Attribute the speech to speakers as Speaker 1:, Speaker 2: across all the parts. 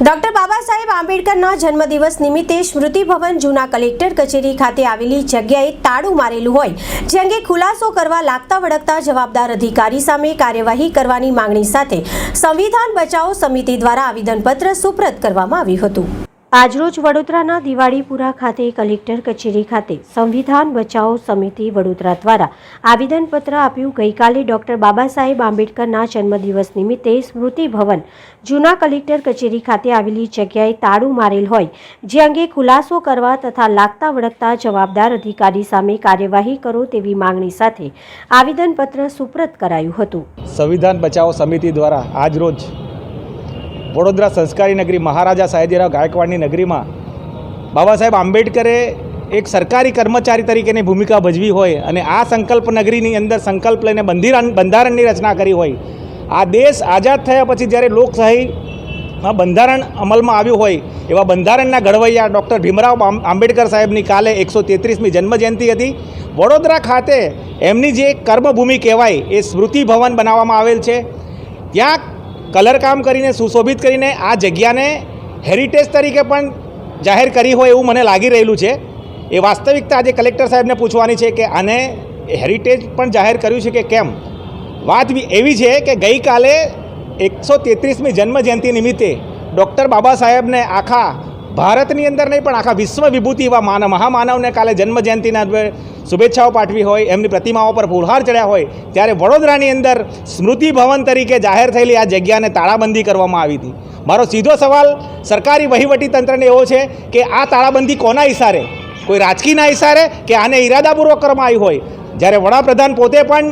Speaker 1: Doctor Baba Saheb આંબેડકરના જન્મદિવસ નિમિત્તે સ્મૃતિ ભવન જૂના કલેક્ટર કચેરી ખાતે આવેલી જગ્યાએ તાળું મારેલું હોય. જે અંગે ખુલાસો કરવા લાગતા વળગતા જવાબદાર અધિકારી સામે કાર્યવાહી કરવાની માંગણી સાથે સંવિધાન બચાવો સમિતિ દ્વારા આવેદનપત્ર સુપ્રત કરવામાં આવ્યું હતું. આજરોજ વડોદરાના દિવાળીપુરા ખાતે કલેક્ટર કચેરી ખાતે સંવિધાન બચાવો સમિતિ વડોદરા દ્વારા આવેદનપત્ર આપ્યું. ગઈકાલે ડોક્ટર બાબા સાહેબ આંબેડકરના જન્મદિવસ નિમિત્તે સ્મૃતિ ભવન જૂના કલેક્ટર કચેરી ખાતે આવેલી જગ્યાએ તાળું મારેલ હોય, જે અંગે ખુલાસો કરવા તથા લાગતા વળગતા જવાબદાર અધિકારી સામે કાર્યવાહી કરો તેવી માંગણી સાથે આવેદનપત્ર સુપ્રત કરાયું હતું.
Speaker 2: સંવિધાન બચાવો સમિતિ દ્વારા આજરોજ વડોદરા સંસ્કારી નગરી, મહારાજા સાહેબજીરાવ ગાયકવાડની નગરીમાં બાબા સાહેબ આંબેડકરે એક સરકારી કર્મચારી તરીકેની ભૂમિકા ભજવી હોય અને આ સંકલ્પ નગરીની અંદર સંકલ્પ લઈને બંધિરાન, બંધારણની રચના કરી હોય, આ દેશ આઝાદ થયા પછી જ્યારે લોકશાહીમાં બંધારણ અમલમાં આવ્યું હોય, એવા બંધારણના ઘડવૈયા ડૉક્ટર ભીમરાવ આંબેડકર સાહેબની કાલે એકસો તેત્રીસમી જન્મજયંતિ હતી. વડોદરા ખાતે એમની જે કર્મભૂમિ કહેવાય, એ સ્મૃતિ ભવન બનાવવામાં આવેલ છે. ત્યાં કલર કામ કરીને, સુશોભિત કરીને આ જગ્યાને હેરિટેજ તરીકે પણ જાહેર કરી હોય એવું મને લાગી રહેલું છે. એ વાસ્તવિકતા આજે કલેક્ટર સાહેબને પૂછવાની છે કે આને હેરિટેજ પણ જાહેર કર્યું છે કે કેમ? વાત એવી છે કે ગઈકાલે એકસો તેત્રીસમી જન્મજયંતિ નિમિત્તે ડૉક્ટર બાબા સાહેબને આખા ભારતની અંદર નહીં, પણ આખા વિશ્વ વિભૂતિ એવા માન, મહામાનવને કાલે જન્મજયંતિના શુભેચ્છાઓ પાઠવી હોય, એમની પ્રતિમાઓ પર ફૂલહાર ચડ્યા હોય, ત્યારે વડોદરાની અંદર સ્મૃતિ ભવન તરીકે જાહેર થયેલી આ જગ્યાને તાળાબંધી કરવામાં આવી હતી. મારો સીધો સવાલ સરકારી વહીવટી તંત્રને એવો છે કે આ તાળાબંધી કોના ઇશારે કોઈ રાજકીયના ઇશારે કે આને ઈરાદાપૂર્વક કરવામાં આવી હોય? જ્યારે વડાપ્રધાન પોતે પણ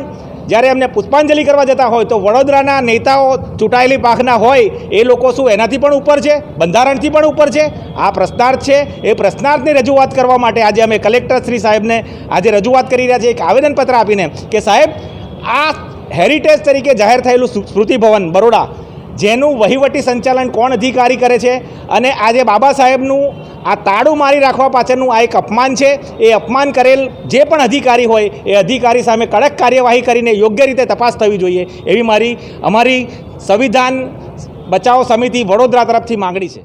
Speaker 2: જ્યારે એમને પુષ્પાંજલિ કરવા જતા હોય તો વડોદરાના નેતાઓ ચૂંટાયેલી પાખના હોય, એ લોકો શું એનાથી પણ ઉપર છે? બંધારણથી પણ ઉપર છે? આ પ્રશ્નાર્થ છે. એ પ્રશ્નાર્થની રજૂઆત કરવા માટે આજે અમે કલેક્ટર શ્રી સાહેબને આજે રજૂઆત કરી રહ્યા છીએ, એક આવેદનપત્ર આપીને કે સાહેબ, આ હેરિટેજ તરીકે જાહેર થયેલું સ્મૃ- સ્મૃતિ ભવન બરોડા, જેનું વહીવટી સંચાલન કોણ અધિકારી કરે છે? અને આજે બાબા સાહેબનું આ તાળું મારી રાખવા પાછળનું આ એક અપમાન છે. એ અપમાન કરેલ જે પણ અધિકારી હોય, એ અધિકારી સામે કડક કાર્યવાહી કરીને યોગ્ય રીતે તપાસ થવી જોઈએ. એવી મારી, અમારી સંવિધાન બચાવ સમિતિ વડોદરા તરફથી માંગણી છે.